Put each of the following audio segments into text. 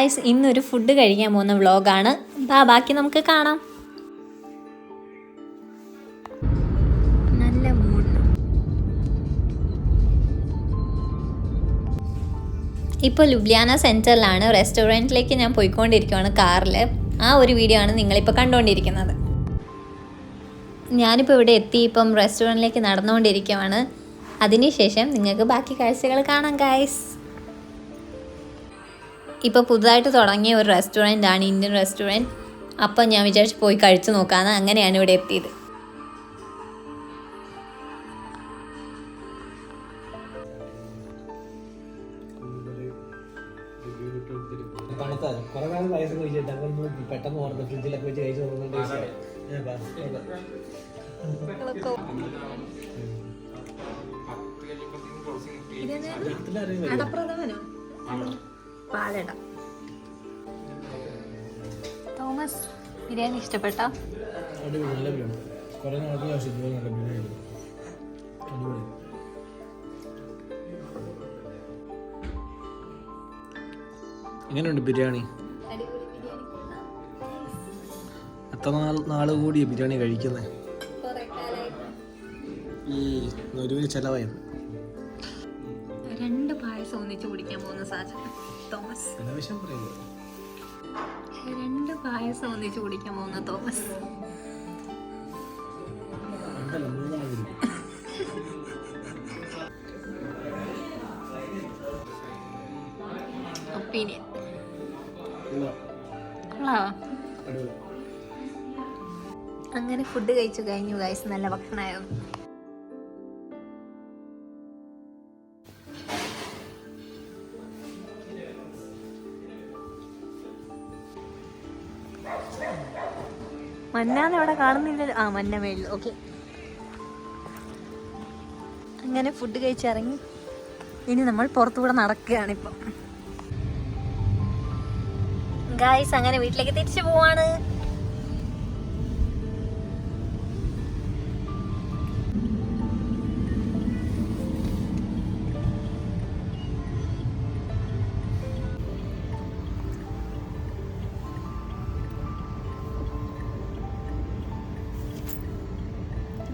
Guys ഇന്നൊരു food കഴിക്കാൻ പോകുന്ന വ്ളോഗാണ് ബാക്കി നമുക്ക് കാണാം. നല്ല മൂഡ് ഇപ്പോൾ ലുബ്ലിയാന സെന്ററിലാണ്. റെസ്റ്റോറന്റിലേക്ക് ഞാൻ പോയിക്കൊണ്ടിരിക്കുകയാണ് കാറിൽ ആ ഒരു വീഡിയോ ആണ് നിങ്ങളിപ്പോൾ കണ്ടുകൊണ്ടിരിക്കുന്നത്. ഞാനിപ്പോൾ ഇവിടെ എത്തി ഇപ്പം റെസ്റ്റോറന്റിലേക്ക് നടന്നുകൊണ്ടിരിക്കുകയാണ് അതിനുശേഷം നിങ്ങൾക്ക് ബാക്കി കാഴ്ചകൾ കാണാം ഗായ്സ് ഇപ്പോൾ പുതുതായിട്ട് തുടങ്ങിയ ഒരു റെസ്റ്റോറന്റ് ആണ് ഇന്ത്യൻ റെസ്റ്റോറന്റ് അപ്പം ഞാൻ വിചാരിച്ച് പോയി കഴിച്ചു നോക്കാമെന്ന് അങ്ങനെയാണ് ഇവിടെ എത്തിയത് കുറെ അങ്ങനെ പെട്ടെന്ന് പാലട. തോമസ് ബിരിയാണി ഇഷ്ടപ്പെട്ട? എങ്ങനെയുണ്ട് ബിരിയാണി? എത്ര നാൾ നാൾ കൂടി ബിരിയാണി കഴിക്കുന്നത് ഈ ഒരു ചെലവായത്. രണ്ട് പായസം ഒന്നിച്ച് കുടിക്കാൻ പോകുന്ന സാധനം. തോമസ്. രണ്ട് പായസം ഒന്നിച്ച് കുടിക്കാൻ പോകുന്ന തോമസ്. ഒപ്പീനിയൻ. അങ്ങനെ ഫുഡ് കഴിച്ചു കഴിഞ്ഞു ഗൈസ് നല്ല ഭക്ഷണമായിരുന്നു. മന്നാന്ന് ഇവിടെ കാണുന്നില്ല. ആ മന്ന മേളിൽ. ഓക്കെ അങ്ങനെ ഫുഡ് കഴിച്ചിറങ്ങി. ഇനി നമ്മൾ പുറത്തുകൂടെ നടക്കുകയാണ് ഇപ്പം. ഗായ്സ് അങ്ങനെ വീട്ടിലേക്ക് തിരിച്ചു പോവാണ്.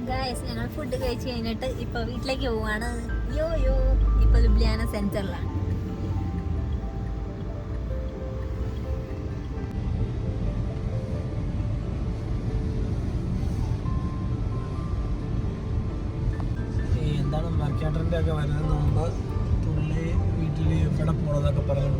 ഗായ്സ് ഞങ്ങൾ ഫുഡ് കഴിച്ച് കഴിഞ്ഞിട്ട് ഇപ്പൊ വീട്ടിലേക്ക് പോവാണ്. യോ യോ ഇപ്പൊ ലുബ്ലിയാന സെന്ററിലാണ് എന്താണ് മർക്കാട്ടറിന്റെ ഒക്കെ വരുന്നത് മുമ്പ് പുള്ളി വീട്ടിൽ എവിടെ പോണതൊക്കെ പറഞ്ഞു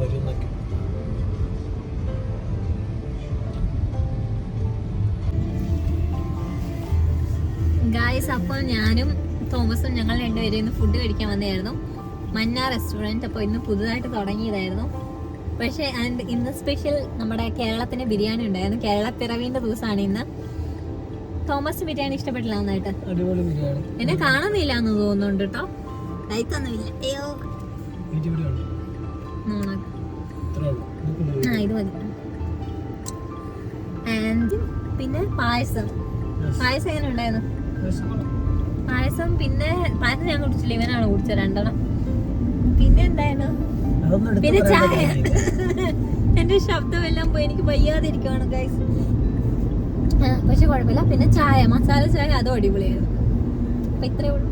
ഗായ്സ് അപ്പോൾ ഞാനും തോമസും ഞങ്ങൾ രണ്ടുപേരും ഇന്ന് ഫുഡ് കഴിക്കാൻ വന്നതായിരുന്നു. മന്ന റെസ്റ്റോറന്റ് അപ്പോൾ ഇന്ന് പുതുതായിട്ട് തുടങ്ങിയതായിരുന്നു. പക്ഷേ ആൻഡ് ഇന്ന് സ്പെഷ്യൽ നമ്മുടെ കേരളത്തിന് ബിരിയാണി ഉണ്ടായിരുന്നു. കേരള പിറവീന്റെ ദിവസമാണ് ഇന്ന്. തോമസ് ബിരിയാണി ഇഷ്ടപ്പെട്ടില്ല നന്നായിട്ട്. എന്നെ കാണുന്നില്ല എന്ന് തോന്നുന്നുണ്ട് കേട്ടോ. ലൈക്കൊന്നുമില്ല അയ്യോ. ആ ഇത് മതി. ആൻഡ് പിന്നെ പായസം. പായസം എങ്ങനെ ഉണ്ടായിരുന്നു? പായസം പിന്നെ പായസം ഞാൻ കുടിച്ചില്ല ഇവനാണ് കുടിച്ചത് രണ്ടെണ്ണം. പിന്നെ എന്തായിരുന്നു എടുത്ത് പിന്നെ ചായ. എന്റെ എന്റെ ശബ്ദമെല്ലാം പോയി എനിക്ക് വയ്യാതിരിക്കുവാണ് ഗൈസ് പക്ഷെ കുഴപ്പമില്ല. പിന്നെ ചായ മസാല ചായ അതും അടിപൊളിയായിരുന്നു. അപ്പൊ ഇത്രേ ഉള്ളൂ.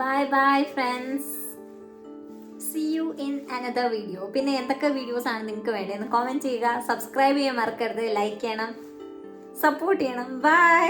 Bye bye friends see you in another video പിന്നെ എന്തൊക്കെ വീഡിയോസ് ആണ് നിങ്ങൾക്ക് വേണ്ടതെന്ന് കോമെന്റ് ചെയ്യുക സബ്സ്ക്രൈബ് ചെയ്യാൻ മറക്കരുത് ലൈക്ക് ചെയ്യണം സപ്പോർട്ട് ചെയ്യണം. ബൈ